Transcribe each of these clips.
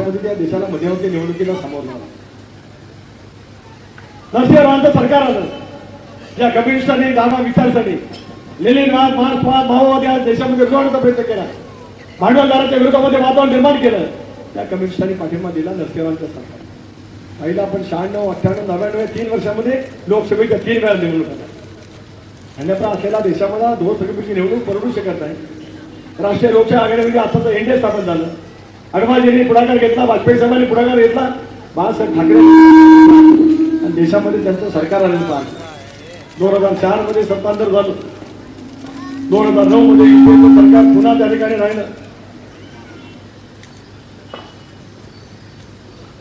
वर्षामध्ये त्या देशाला मध्यवर्ती निवडणुकीला सामोरं नरसिंहरावांचं सरकार आलं ज्या कम्युनिस्टांनी दामा विचारसाठी लेनिनवाद मार्क्सवाद माओवादी आज देशामध्ये रुजवण्याचा प्रयत्न केला. भांडवलदाराच्या विरोधामध्ये वातावरण निर्माण केलं. त्या कम्युनिस्टांनी पाठिंबा दिला नरसिंहरावांच्या सरकार. पहिला आपण शहाण्णव अठ्ठ्याण्णव नव्याण्णव तीन वर्षामध्ये लोकसभेच्या तीन वेळा निवडणूक आल्या. अन्यथा असलेल्या देशामध्ये दोन सभेपैकी निवडणूक परवडू शकत नाही. राष्ट्रीय लोकशाही आघाडीमध्ये आताचं एनडीए स्थापन झालं. अडवाणजींनी पुढाकार घेतला वाजपेयी साहेबांनी पुढाकार घेतला. बाळासाहेब ठाकरे. आणि देशामध्ये त्यांचं सरकार आलं होतं दोन हजार चारमध्ये सत्तांतर झालं. दोन हजार नऊ मध्ये सरकार पुन्हा त्या ठिकाणी राहिलं.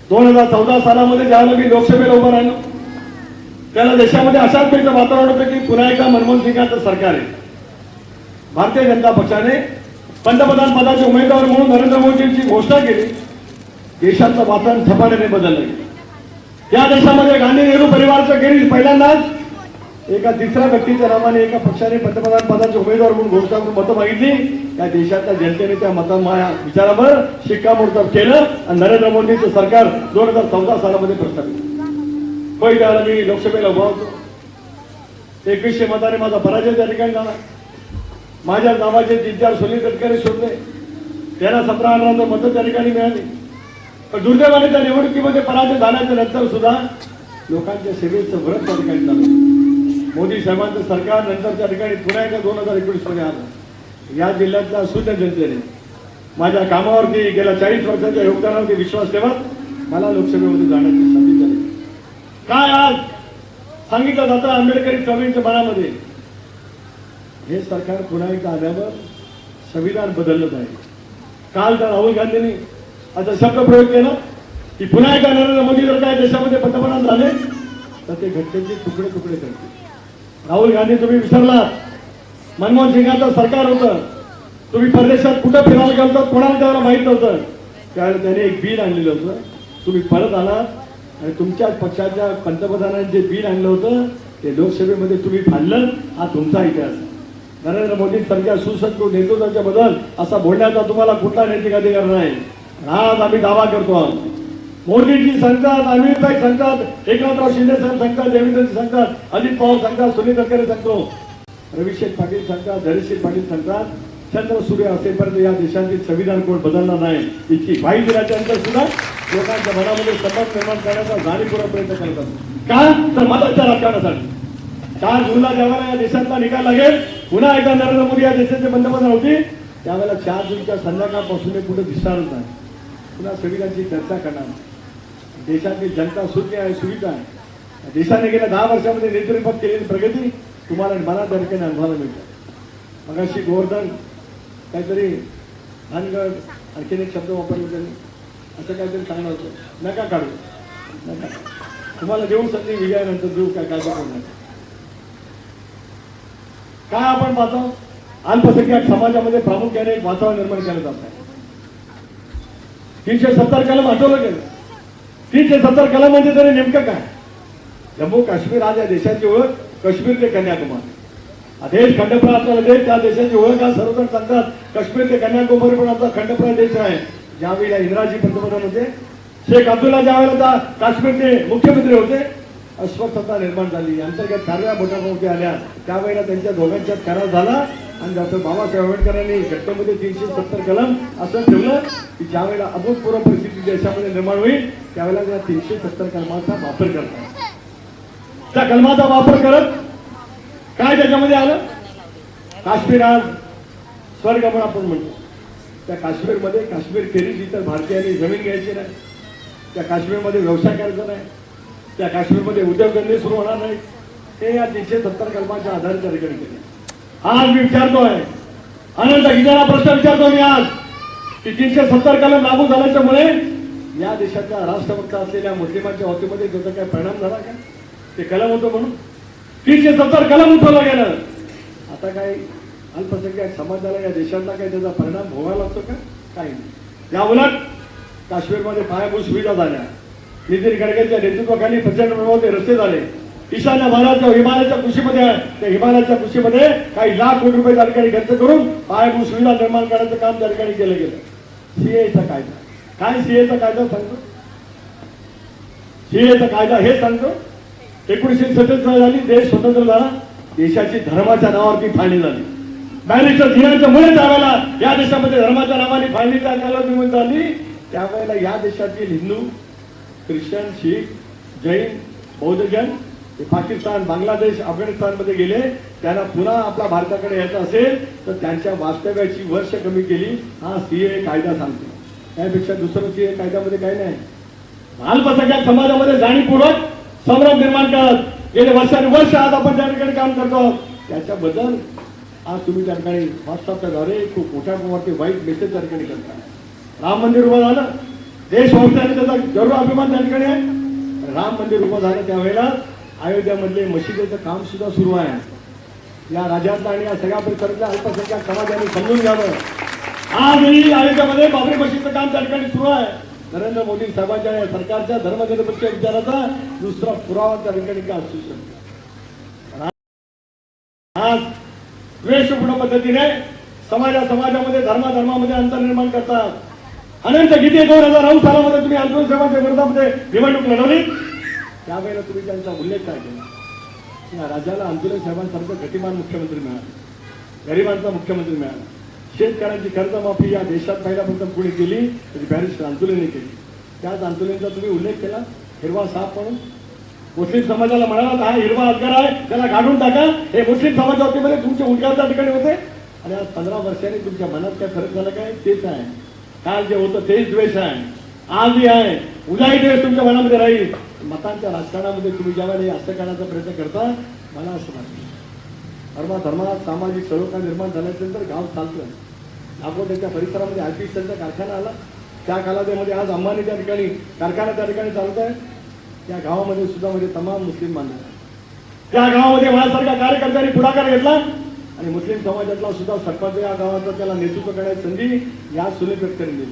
दोन हजार चौदा सालामध्ये ज्यावेळेला मी लोकसभेला उभं राहिलो त्याला देशामध्ये अशाच प्रकारचं वातावरण होतं की पुन्हा एकदा मनमोहन सिंगांचं सरकार आहे. भारतीय जनता पक्षाने पंतप्रधान पदाचे उमेदवार म्हणून नरेंद्र मोदींची घोषणा केली. देशाचं वातावरण झपाट्याने बदललं. या देशामध्ये गांधी नेहरू परिवारचं गेली पहिल्यांदाच एका तिसऱ्या व्यक्तीच्या नावाने एका पक्षाने पंतप्रधान पदाचे उमेदवार म्हणून घोषणा करून मतं मागितली. त्या देशातल्या जनतेने त्या मता विचारावर शिक्कामोर्तब केलं आणि नरेंद्र मोदींचं सरकार दोन हजार चौदा सालामध्ये प्रस्थापित पहिल्या मी लोकसभेला उभा होतो एकवीसशे मताने माझा पराजय त्या ठिकाणी झाला. माझ्या नावाचे तीन चार सुनील तटकरे शोधले. त्यांना सतरा अठरा मतं त्या ठिकाणी मिळाली. पण दुर्दैवाने त्या निवडणुकीमध्ये पराजय झाल्याच्यानंतर सुद्धा लोकांच्या सेवेचं व्रत त्या ठिकाणी झालं. मोदी साहेबांचं सरकार नंतर त्या ठिकाणी पुन्हा एकदा दोन हजार एकोणीसमध्ये आलं. या जिल्ह्यातल्या सुद्धा जनतेने माझ्या कामावरती गेल्या चाळीस वर्षाच्या योगदानावरती विश्वास ठेवत मला लोकसभेमध्ये जाण्याची संधी झाली काय आज सांगितलं जातं आंबेडकरी चळवळीच्या मनामध्ये? हे सरकार पुन्हा एकदा आल्यावर संविधान बदललं आहे काल तर राहुल गांधींनी आता शब्दप्रयोग केला. की पुन्हा एकदा नरेंद्र मोदी जर काय देशामध्ये पंतप्रधान झाले तर ते घटनेचे तुकडे तुकडे करतील. राहुल गांधी तुम्ही विसरलात. मनमोहन सिंगाचं सरकार होतं. तुम्ही परदेशात कुठं फिरायला गेलो होतं कोणाला त्याला माहीत नव्हतं. त्यावेळेला त्याने एक बिल आणलेलं होतं. तुम्ही परत आलात आणि तुमच्याच पक्षाच्या पंतप्रधानांनी जे बिल आणलं होतं ते लोकसभेमध्ये तुम्ही फाडलं. हा तुमचा इतिहास. आहे. नरेंद्र मोदी सारख्या सुसज्ज नेतृत्वाच्या बदल असा बोलण्याचा तुम्हाला कुठला नैतिक अधिकार नाही. आज आम्ही दावा करतो. आहोत मोदीजी सांगतात अमितभाई सांगतात एकनाथराव शिंदे साहेब सांगतात देवेंद्रजी सांगतात अजित पवार सांगतात सुनील तटकरे सांगतो. रविशेख पाटील सांगतात धैर्यशील पाटील सांगतात चंद्र सूर्य असेपर्यंत या देशातील संविधान कोण बदलणार नाही. इतकी वाईट दिल्याच्यानंतर सुद्धा लोकांच्या मनामध्ये समज निर्माण करण्याचा जाणीवपूर्वक प्रयत्न करतात का? तर मताच्या राजकारणासाठी. चार जूनला ज्यावेळेला या देशातला निकाल लागेल. पुन्हा एकदा नरेंद्र मोदी या देशाचे पंतप्रधान होते त्यावेळेला चार जूनच्या संध्याकाळपासून हे कुठे दिसणारच नाही. पुन्हा संविधानाची चर्चा करणार. देशातील जनता सुज्ञ आहे सुविधा आहे. देशाने गेल्या दहा वर्षामध्ये नेतृत्वात केलेली प्रगती तुम्हाला मला त्या अनुभवायला अनुभवायला मिळते. मगाशी गोवर्धन काहीतरी भानगड आणखीन एक शब्द वापरले त्यांनी. असं काहीतरी सांगणार होतं. नका काढू. नका. तुम्हाला देऊ संधी विजयानंतर देऊ काय काय करू नका. काय आपण पाहतो? अल्पसंख्याक समाजामध्ये प्रामुख्याने एक वातावरण निर्माण केलं जात आहे. तीनशे सत्तर कलम आठवलं गेलं. तीनशे सत्तर कलम म्हणजे तरी नेमकं काय? जम्मू काश्मीर आज या देशाची ओळख काश्मीर ते कन्याकुमारी. हा देश खंडप्रा असलेला देश त्या देशाची ओळख आज सर्वजण सांगतात काश्मीर ते कन्याकुमारी पण आपला खंडप्रा देश आहे. ज्यावेळेला इंदिराजी पंतप्रधान होते शेख अब्दुल्ला ज्यावेळेला काश्मीरचे मुख्यमंत्री होते अस्वस्थता निर्माण झाली. अंतर्गत कारवाया मोठ्यामोठी आल्या. त्यावेळेला त्यांच्या दोघांच्यात करार झाला आणि डॉक्टर बाबासाहेब आंबेडकरांनी घटनेमध्ये तीनशे सत्तर कलम असं ठेवलं की ज्यावेळेला अभूतपूर्व परिस्थिती देशामध्ये निर्माण होईल त्यावेळेला त्या तीनशे सत्तर कलमाचा वापर करतात. त्या कलमाचा वापर करत काय त्याच्यामध्ये आलं? काश्मीर आज स्वर्ग म्हणून आपण म्हणतो. त्या काश्मीरमध्ये काश्मीर खेरीज तर भारतीयांनी जमीन घ्यायची नाही. त्या काश्मीरमध्ये व्यवसाय करायचा नाही. त्या काश्मीरमध्ये उद्योगधंदे सुरू होणार नाही. ते या तीनशे सत्तर कलमाच्या आधारे अधिकारी केले आज मी विचारतोय. अनंत गीताला प्रश्न विचारतो मी आज. की तीनशे सत्तर कलम लागू झाल्याच्यामुळे या देशाच्या राष्ट्रभक्त असलेल्या मुस्लिमांच्या बाबतीमध्ये त्याचा काय परिणाम झाला का? ते कलम होतं म्हणून. तीनशे सत्तर कलम उठवलं गेलं. आता काय अल्पसंख्याक समाजाला या देशातला काही त्याचा परिणाम भोगायला लागतो का? काही नाही. या उलट काश्मीरमध्ये पायाभूत सुविधा झाल्या. नितीन गडकरीच्या नेतृत्वाखाली प्रचंड प्रमाणात रस्ते झाले. ईशान्य भागाच्या हिमालयाच्या कृषीमध्ये आहे त्या हिमालयाच्या कृषीमध्ये काही लाख कोटी रुपये त्या ठिकाणी खर्च करून पायाभूत सुविधा निर्माण करण्याचं काम त्या ठिकाणी केलं गेलं. सीएचा कायदा. काय सीएचा कायदा सांगतो? सीएचा कायदा हे सांगतो एकोणीशे सत्तेचाळीस झाली देश स्वतंत्र झाला देशाची धर्माच्या नावावरती फाळणी झाली. बॅरिस्टर झिनाच्या मुळे त्यावेळेला या देशामध्ये धर्माच्या नावाने फाळणी त्या झाली. त्यावेळेला या देशातील हिंदू ख्रिश्चन शीख जैन बौद्धजन हे पाकिस्तान बांगलादेश अफगाणिस्तानमध्ये गेले. त्यांना पुन्हा आपला भारताकडे यायचं असेल तर त्यांच्या वास्तव्याची वर्ष कमी केली. हा सीए कायदा सांगतो. त्यापेक्षा दुसरं सीए कायद्यामध्ये काही नाही. अल्पसंख्याक समाजामध्ये जाणीवपूर्वक संभ्रम निर्माण करत गेले वर्षानुवर्ष आज आपण त्या ठिकाणी काम करतो. त्याच्याबद्दल आज तुम्ही त्या ठिकाणी व्हॉट्सअपच्या द्वारे खूप मोठ्या प्रमाणात वाईट मेसेज त्या ठिकाणी करता. राम मंदिर उभं झालं. देशभक्ताने त्याचा जरूर अभिमान त्या ठिकाणी आहे. राम मंदिर उभं झालं त्यावेळेला. अयोध्यामधले मशिदीचं काम सुद्धा सुरू आहे. या राज्यातला आणि या सगळ्या परिसरातल्या अल्पसंख्याक समाजाने समजून घ्यावं. आजही अयोध्यामध्ये बाबरी मशीदचं काम त्या ठिकाणी सुरू आहे. नरेंद्र मोदी साहेबांच्या या सरकारच्या धर्मनिरपेक्ष विचाराचा दुसरा पुरावा त्या ठिकाणी का असू शकतो? आज द्वेषपूर्ण पद्धतीने समाजा समाजामध्ये धर्माधर्मामध्ये अंतर निर्माण करतात. अनंत गीते दोन हजार नऊ सालामध्ये तुम्ही आंदोलन सेवाच्या विरोधामध्ये निवडणूक लढवली. त्यावेळेला तुम्ही त्यांचा उल्लेख काय केला? या राज्याला आंदोलन साहेबांसारखं गतिमान मुख्यमंत्री मिळाला. गरिबांचा मुख्यमंत्री मिळाला. शेतकऱ्यांची कर्जमाफी या देशात पहिल्यापासून कुणी केली? तरी बॅरिस्टर आंदोलने केली. त्याच आंदोलनाचा तुम्ही उल्लेख केला? हिरवा साप म्हणून. मुस्लिम समाजाला म्हणाला हा हिरवा अधिकार आहे त्याला काढून टाका. हे मुस्लिम समाजावरती मध्ये तुमच्या त्या ठिकाणी होते. आणि आज पंधरा वर्षांनी तुमच्या मनात काय फरक झाला काय? तेच आहे. काल जे होतं तेच द्वेष आहे. आजही आहे. उद्याही द्वेष तुमच्या मनामध्ये राहील. मतांच्या राजकारणामध्ये तुम्ही ज्यावेळी हे असं करण्याचा प्रयत्न करता मला असं वाटतं. धर्मा धर्मात सामाजिक सलोखा निर्माण झाल्यानंतर गाव चालतं. त्याच्या परिसरामध्ये आर्टिस्टचा कारखाना आला. त्या कालावधीमध्ये आज अंबानी त्या ठिकाणी कारखाना त्या ठिकाणी चालत आहे त्या गावामध्ये सुद्धा म्हणजे तमाम मुस्लिम बांधव त्या गावामध्ये माझ्यासारख्या कार्यकर्त्यांनी पुढाकार घेतला. आणि मुस्लिम समाजातला सुद्धा सरपंच या गावाचा त्याला नेतृत्व करण्याची संधी या सुनील दिली.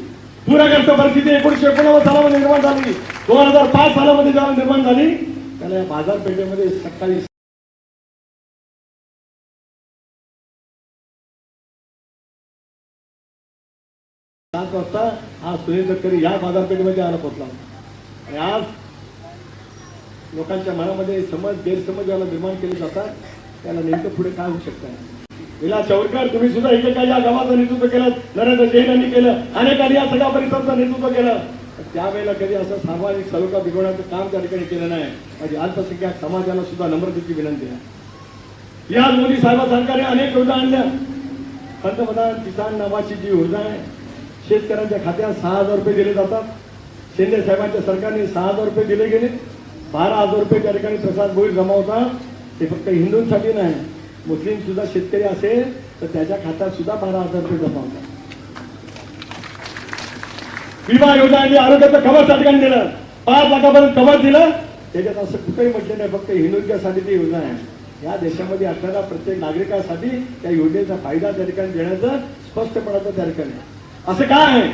पूरग्रस्त परिस्थिती एकोणीशे एकोणनव्वद सालामध्ये निर्माण झाली. दोन हजार पाच सालामध्ये जेव्हा निर्माण झाली त्याला या बाजारपेठेमध्ये सकाळी सात वाजता आज सुनील गडकरी या बाजारपेठेमध्ये आला पोहोचला. आणि आज लोकांच्या मनामध्ये समज गैरसमज ज्याला निर्माण केले जातात त्याला नेमकं पुढे काय होऊ शकतं? विला चौरकर तुम्ही सुद्धा एकेका या गावाचं नेतृत्व केलं? नरेंद्र जैन यांनी केलं. अनेकांनी या सगळ्या परिसराचं नेतृत्व केलं. त्यावेळेला कधी असं सामाजिक सलोखा बिघडवण्याचं काम त्या ठिकाणी केलं नाही. माझी अल्पसंख्याक समाजाला सुद्धा नम्रतेची विनंती आहे. या मोदी साहेबा सरकारने अनेक योजना आणल्या. पंतप्रधान किसान नावाची जी योजना आहे शेतकऱ्यांच्या खात्यात सहा हजार रुपये दिले जातात. शिंदे साहेबांच्या सरकारने सहा हजार रुपये दिले गेले. बारा हजार रुपये त्या ठिकाणी प्रसाद भोईर जमा होता ते फक्त हिंदूंसाठी नाही. मुस्लिम सुद्धा शेतकरी असेल तर त्याच्या खात्यात सुद्धा बारा हजार रुपये जमा होतात. विमा योजना आणि आरोग्याचं कवर सरकारने दिलं. पाच लाखापर्यंत कवर दिलं. त्याच्यात असं कुठेही म्हटलं नाही फक्त हिंदूंच्यासाठी ती योजना आहे. या देशामध्ये असणाऱ्या प्रत्येक नागरिकासाठी त्या योजनेचा फायदा त्या ठिकाणी देण्याचं स्पष्टपणाचं त्या ठिकाणी असं काय आहे?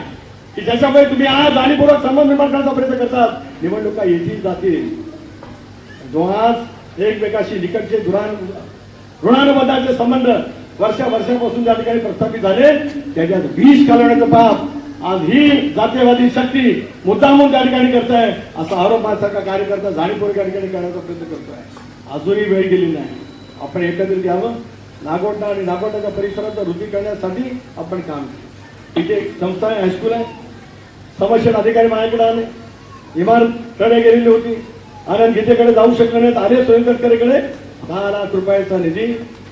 की ज्याच्यामुळे तुम्ही आज जाणीवपूर्वक संबंध निर्माण करण्याचा प्रयत्न करतात निवडणुका येतील जातील. जो आज एकमेकाशी निकटचे दुरान ऋणानुबंधाचे संबंध वर्षा वर्षापासून ज्या ठिकाणी प्रस्थापित झाले त्याच्यात विष घालवण्याचं पाप. आज ही जातीयवादी शक्ती मुद्दामून त्या ठिकाणी करताय असा आरोप माझ्यासारखा कार्यकर्ता जाणीवपूर्वक त्या ठिकाणी करण्याचा प्रयत्न करतोय. अजूनही वेळ गेली नाही. आपण एकत्रित यावं नागोटा आणि नागोटाच्या परिसराचं वृद्धी करण्यासाठी आपण काम केलं. इथे एक संस्था आहे हायस्कूल आहे. समस्या अधिकारी माझ्याकडे आले. इमारत कडे गेलेली होती. आनंद गीतेकडे जाऊ शकले नाहीत. आले स्वयंकरकरेकडे दहा लाख रुपयाचा निधी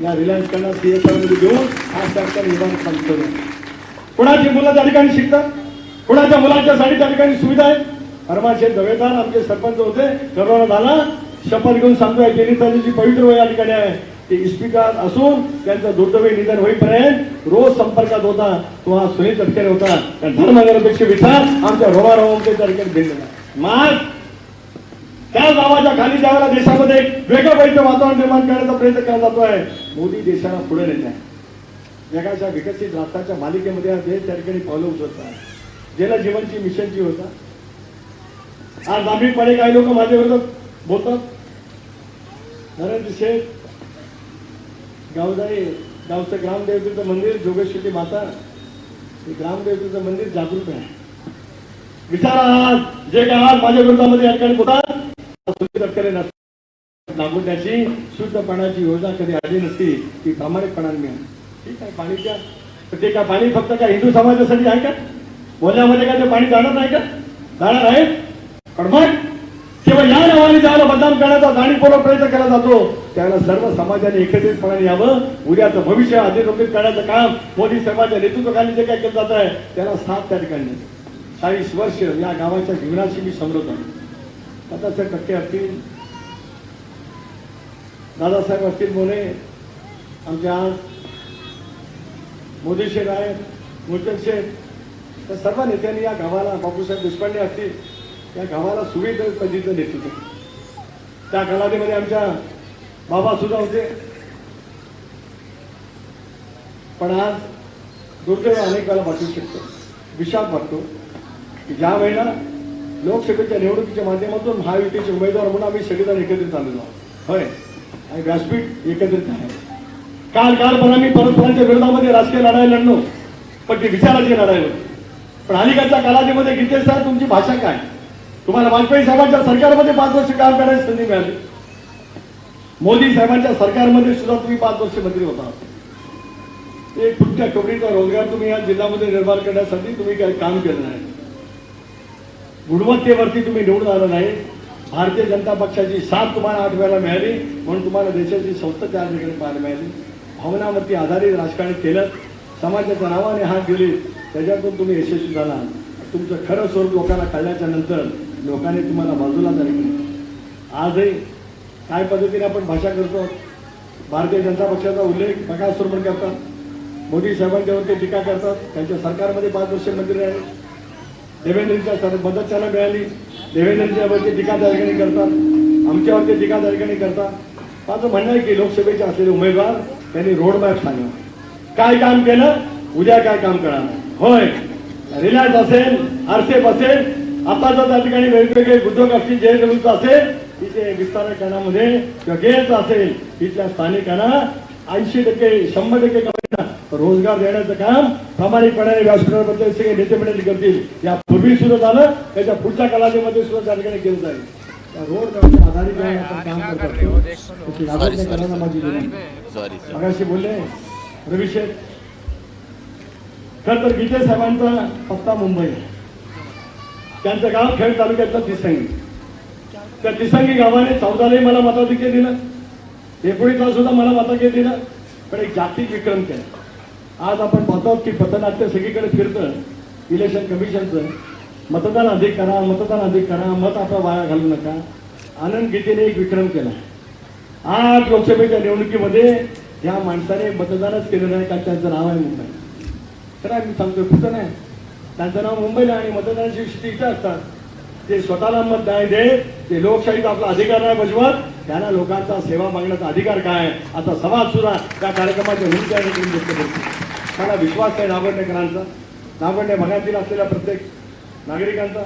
या रिलायन्स कडनं सीएसआरमध्ये घेऊन हा सरकार निर्माण इमारत चालू कुणाची मुलं त्या ठिकाणी शिकतात? कुणाच्या मुलांच्यासाठी त्या ठिकाणी सुविधा आहेत? हरमाशे दवेदार आमचे सरपंच होते. करोना झाला. शपथ घेऊन सांगतोय गेली तारीची पवित्र वय या ठिकाणी आहे. ते इस्पिकार असून त्यांचं दुर्दैवी निधन होईपर्यंत रोज संपर्कात होता. तो हा सुनील तटकरे होता. धर्मनिरपेक्ष विचार आमच्या रोमारोमचे त्या ठिकाणी दिलेला मास्क त्या गावाच्या खाली ज्यावेळेला देशामध्ये वेगळं वैद्य वातावरण निर्माण करण्याचा प्रयत्न केला जातोय मोदी देशाला पुढे नेत आहे जगाच्या विकसित राष्ट्राच्या मालिकेमध्ये हा देश त्या ठिकाणी पावलं उचलत आहे ज्याला जीवनची मिशनची होता. आज दांभिकपणे काही लोक माझ्या बोलतात. नरेंद्र शेठ गावजाई गावचं ग्रामदेवतेचं मंदिर जोगेश्वरी माता हे ग्रामदेवतेचं मंदिर जागृत आहे. विचारा आज जे काय आज माझ्या विरोधामध्ये या ठिकाणी बोलतात लागून त्याची शुद्ध पाण्याची योजना कधी आली नसती ती प्रामाणिकपणाने मिळाली. ठीक आहे पाणी द्या ते काय पाणी फक्त काय हिंदू समाजासाठी आहे का? बोलण्यामध्ये काय ते पाणी जाणार नाही का? जाणार आहे? पण मग केवळ या नावाने ज्याला बदनाम करण्याचा जाणीवपूर्वक प्रयत्न केला जातो त्याला सर्व समाजाने एकत्रितपणाने यावं. उद्याचं भविष्य अधिरोपित करण्याचं काम मोदी सरकारच्या नेतृत्वाखाली जे काय केलं जात आहे त्याला साथ त्या ठिकाणी. चाळीस वर्ष या गावाच्या जीवनाशी मी समृद्ध आहे. दादासाहेब कट्टे असतील दादासाहेब असतील मोरे आमच्या आज मोदी शेठ आहेत मुलचंद शेठ त्या सर्व नेत्यांनी या गावाला बापूसाहेब देशपांडे असतील या गावाला सुविधा पद्धतीचं नेतृत्व त्या कालावधीमध्ये आमच्या बाबा सुद्धा होते. पण आज दुर्दैव अनेक वेळा वाटू शकतो. विषाद वाटतो की ज्या वेळेला लोकसभेच्या निवडणुकीच्या माध्यमातून महायुतीचे उमेदवार म्हणून आम्ही सगळेजण एकत्रित आलेलो आहोत. होय. आणि व्यासपीठ एकत्रित आहे. काल कालपणा आम्ही परस्परांच्या विरोधामध्ये राजकीय लढाई लढलो. पण ती विचाराची लढाई होती. पण अलीकडच्या कालावधीमध्ये गीतेश साहेब तुमची भाषा काय? तुम्हाला वाजपेयी साहेबांच्या सरकारमध्ये पाच वर्ष काम करायची संधी मिळाली. मोदी साहेबांच्या सरकारमध्ये सुद्धा तुम्ही पाच वर्ष मंत्री होता. एक पुढच्या कवडीचा रोजगार तुम्ही या जिल्ह्यामध्ये निर्माण करण्यासाठी तुम्ही काही काम केलं नाही. गुणवत्तेवरती तुम्ही निवडून आलं नाही. भारतीय जनता पक्षाची साथ तुम्हाला आठ वेळेला मिळाली म्हणून तुम्हाला देशाची संस्था त्या ठिकाणी पाहायला मिळाली. भावनावरती आधारित राजकारण केलं समाजाच्या नावाने हात दिले त्याच्यातून तुम्ही यशस्वी झाला. तुमचं खरं स्वरूप लोकांना कळल्याच्या नंतर लोकांनी तुम्हाला बाजूला झाले आजही काय पद्धतीने आपण भाषा करतो? भारतीय जनता पक्षाचा उल्लेख बकासूर पण करतात. मोदी साहेबांच्यावरती टीका करतात. त्यांच्या सरकारमध्ये पाच वर्ष मंत्री आहेत. देवेंद्रच्या सर मदत त्याला मिळाली देवेंद्रच्यावरती टीका त्या करतात. आमच्यावरती टीका त्या करतात. माझं म्हणणं आहे की लोकसभेचे असलेले उमेदवार त्यांनी रोडमॅप सांगा काय काम केलं? उद्या काय काम करणार? होय. रिलायन्स असेल आरसेप असेल आता जर त्या ठिकाणी वेगवेगळे उद्योग असतील जे जमीनचं असेल तिथे विस्तारीकरणामध्ये किंवा गेट असेल तिथल्या स्थानिकांना ऐंशी टक्के शंभर टक्के रोजगार देण्याचं काम प्रामाणिकपणाने व्यासपीठाबद्दल सगळे नेते मंडळी करतील. या यापूर्वी सुद्धा झालं त्याच्या पुढच्या कालावधीमध्ये सुद्धा त्या ठिकाणी केलं जाईल. रोड आधारित. सॉरी मगाशी बोलले खर तर गीते साहेबांचा पत्ता मुंबई. त्यांचं गाव खेड तालुक्यातलं तिसंगी. त्या तिसंगी गावाने चौदालाही मला मताधिक्य दिलं. एकोणीसला सुद्धा मला मताधिक्य दिलं. पण एक जागतिक विक्रम केला. आज आपण पाहतो की पथनाट्य सगळीकडे फिरतं. इलेक्शन कमिशनचं मतदान अधिक करा मतदान अधिक करा मत आपला वाया घालू नका. आनंद गीतेने एक विक्रम केला. आज लोकसभेच्या निवडणुकीमध्ये या माणसाने मतदानच केलं नाही का त्यांचं नाव आहे मुंबई. तर मी सांगतो कुठं नाही. त्यांचं नाव मुंबईला आणि मतदानाची स्थिती इथं असतात. ते स्वतःला मत नाही देत ते लोकशाहीचा आपला अधिकार नाही बजवत. त्यांना लोकांचा सेवा मागण्याचा अधिकार काय? आता समाज सुद्धा त्या कार्यक्रमाच्या भूमिका मला विश्वास आहे नागोंडेकरांचा. नागोंडे भागातील असलेल्या प्रत्येक नागरिकांचा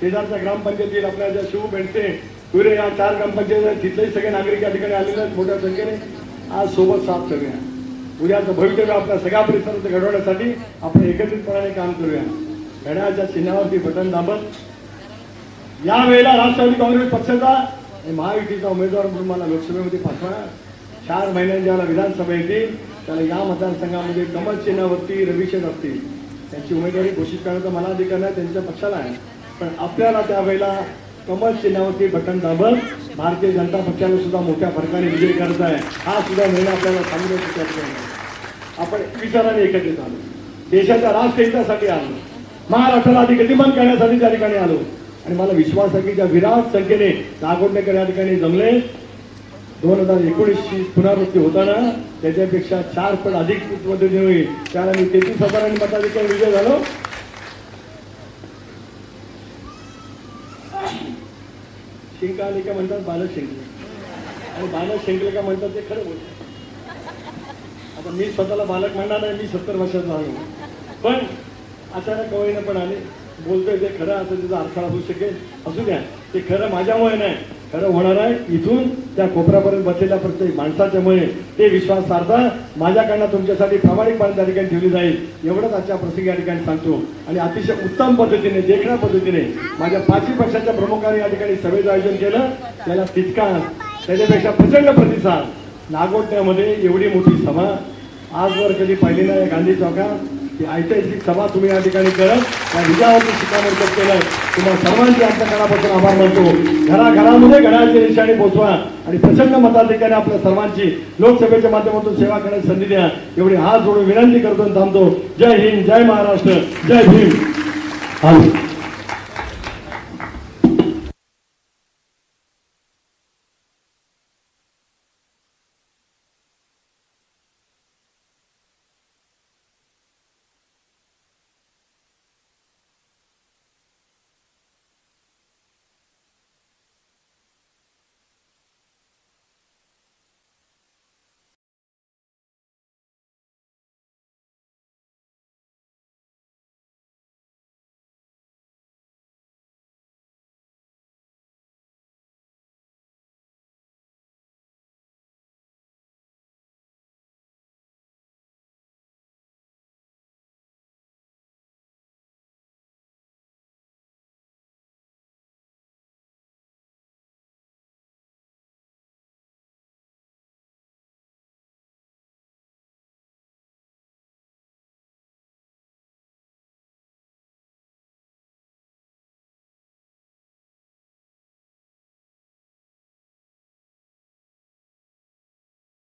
शेजारच्या ग्रामपंचायतीत आपल्या ज्या शिव बेंडसे तुरे या चार ग्रामपंचायत आहेत तिथलेही सगळे नागरिक या ठिकाणी आलेले आहेत मोठ्या संख्येने. आज सोबत साथ करूया उद्याचं भवितव्य आपल्या सगळ्या परिसरात घडवण्यासाठी आपण एकत्रितपणाने काम करूया. घड्याच्या चिन्हावरती बटन दाबत. या वेळेला राष्ट्रवादी काँग्रेस पक्षाचा आणि महायुतीचा उमेदवार म्हणून मला लोकसभेमध्ये पाठवणार. चार महिन्यांनी ज्याला विधानसभा येतील त्याला या मतदारसंघामध्ये कमल चिन्हावरती रविशेठ असतील. त्यांची उमेदवारी घोषित करण्याचा मला अधिकार नाही त्यांच्या पक्षाला आहे. पण आपल्याला त्यावेळेला कमल चिन्हावरती बटन दाबत भारतीय जनता पक्षाने सुद्धा मोठ्या फरकाने विजय करायचा आहे. हा सुद्धा निर्णय आपल्याला सांगण्याची चर्चा आपण विचाराने एकत्रित आलो. देशाच्या राष्ट्रहितासाठी आलो. महाराष्ट्राला अधिक गतिमान करण्यासाठी त्या ठिकाणी आलो. आणि मला विश्वास आहे की ज्या विराट संख्येने नागोंडेकर या ठिकाणी जमले दोन हजार एकोणीसची पुनरावृत्ती होताना त्याच्यापेक्षा चार पट अधिक पद्धतीने होईल. त्याला मी तेहतीस हजारांनी मताधिकार विजय झालो. शिंका आली का म्हणतात बालक शिंकले. आणि बालक शिंकले का म्हणतात ते खरं बोलतात. आता मी स्वतःला बालक म्हणणार नाही मी सत्तर वर्षाचा आलो पण अचानक कवयीनं पण आले. बोलतोय ते खरं असं त्याचा अडथळा असू शकेल. असू द्या ते खरं माझ्यामुळे नाही. खरं होणार आहे. इथून त्या कोपऱ्यापर्यंत बसलेल्या प्रत्येक माणसाच्यामुळे ते विश्वास साधता माझ्याकडनं तुमच्यासाठी प्रामाणिकपणे त्या ठिकाणी ठेवली जाईल. एवढंच आजच्या प्रसंगी या ठिकाणी सांगतो. आणि अतिशय उत्तम पद्धतीने देखण्या पद्धतीने माझ्या पाचवी पक्षाच्या प्रमुखाने या ठिकाणी सभेचं आयोजन केलं. त्याला तितका त्याच्यापेक्षा प्रचंड प्रतिसाद. नागोटण्यामध्ये एवढी मोठी सभा आजवर कधी पाहिली नाही गांधी चौकात. ही ऐतिहासिक सभा तुम्ही या ठिकाणी करत त्या विजयावरती शिक्कामोर्तब केलं. तुम्हा सर्वांची आमच्या घरापासून आभार मानतो. घराघरामध्ये घड्याळची निशाणी पोहोचवा आणि प्रचंड मताधिकारी आपल्या सर्वांची लोकसभेच्या माध्यमातून सेवा करण्याची संधी द्या. एवढी हात जोडून विनंती करतो थांबतो. जय हिंद जय महाराष्ट्र जय भीम.